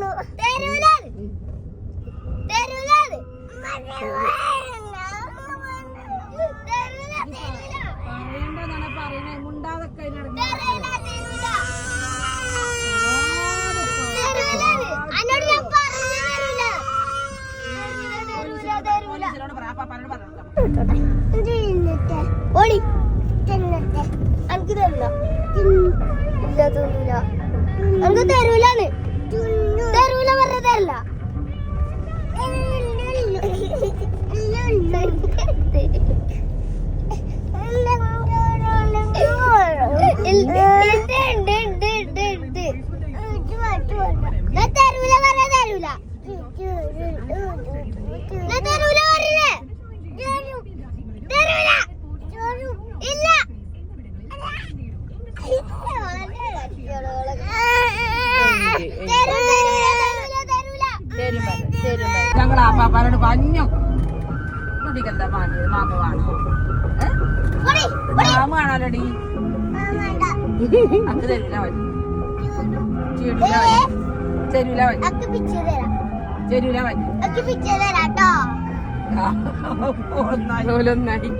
തന്നു ഓളി തിന്നട്ടെ എനിക്ക് തരില്ല ഇല്ല തരൂലാണ് പറഞ്ഞ തരില്ല തരൂല പറഞ്ഞ തരൂല ഞാൻ തരൂല പറഞ്ഞേ തരൂല ഇല്ല ഞങ്ങൾ ആ പാപ്പാനോട് പറഞ്ഞു. കുട്ടിക്കെന്താ മാണ്ടത് മാമ വേണോ? മാമ കാണാലോടി അത് തരൂല മതി ചെരൂല മതി ചെരൂല മതി അക്ക് പിച്ച് തരാം. ചെരൂല കേട്ടോ. ഒന്നായി.